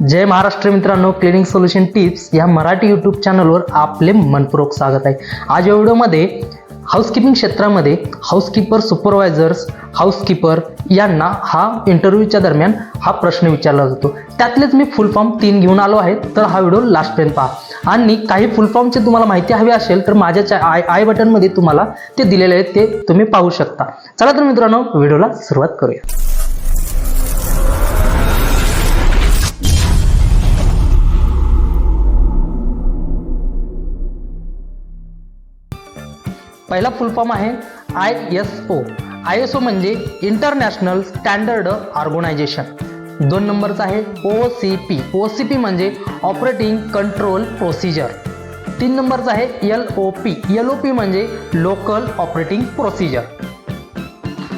जय महाराष्ट्र मित्रांनो clinic solution tips या Marathi YouTube चॅनलवर आपले मनपूर्वक स्वागत आहे. आज या व्हिडिओमध्ये हाऊसकीपिंग क्षेत्रामध्ये हाऊसकीपर सुपरवायझर्स हाऊसकीपर यांना हा इंटरव्ह्यूच्या दरम्यान हा प्रश्न विचारला जातो. त्यातलेच मी फुल फॉर्म तीन घेऊन आलो आहे तर हा व्हिडिओ लास्टपर्यंत पहा. आणि काही फुल फॉर्मचे तुम्हाला माहिती हवी असेल तर माझ्या आय आय बटनमध्ये तुम्हाला ते दिलेले आहेत ते तुम्ही पाहू शकता. चला तर मित्रांनो व्हिडिओला सुरुवात करूया. पहिला फुल फॉर्म आहे I S O. I S O म्हणजे इंटरनॅशनल स्टँडर्ड ऑर्गनायझेशन. दोन नंबरचा आहे O C P. O C P म्हणजे ऑपरेटिंग कंट्रोल प्रोसिजर. तीन नंबरचा आहे L O P. L O P म्हणजे लोकल ऑपरेटिंग प्रोसिजर.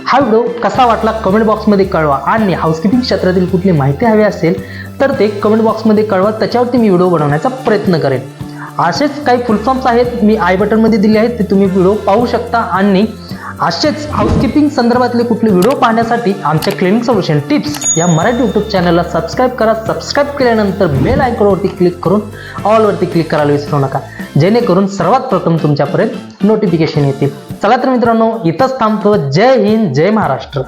हा व्हिडिओ कसा वाटला कमेंट बॉक्समध्ये कळवा आणि हाऊसकीपिंग क्षेत्रातील कुठली माहिती हवी असेल तर ते कमेंट बॉक्समध्ये कळवा त्याच्यावरती मी व्हिडिओ बनवण्याचा प्रयत्न करेन. असेच काही फुल फॉर्म्स आहेत मी आय बटनमध्ये दिले आहेत ते तुम्ही व्हिडिओ पाहू शकता. आणि असेच हाऊसकीपिंग संदर्भातले कुठले व्हिडिओ पाहण्यासाठी आमच्या क्लिनिक सोल्युशन टिप्स या मराठी यूट्यूब चॅनलला सबस्क्राईब करा. सबस्क्राईब केल्यानंतर बेल आयकॉनवरती क्लिक करून ऑलवरती क्लिक करायला विसरू नका. जेणेकरून सर्वात प्रथम तुमच्यापर्यंत नोटिफिकेशन येतील. चला तर मित्रांनो इथंच थांबतो. जय हिंद जय महाराष्ट्र.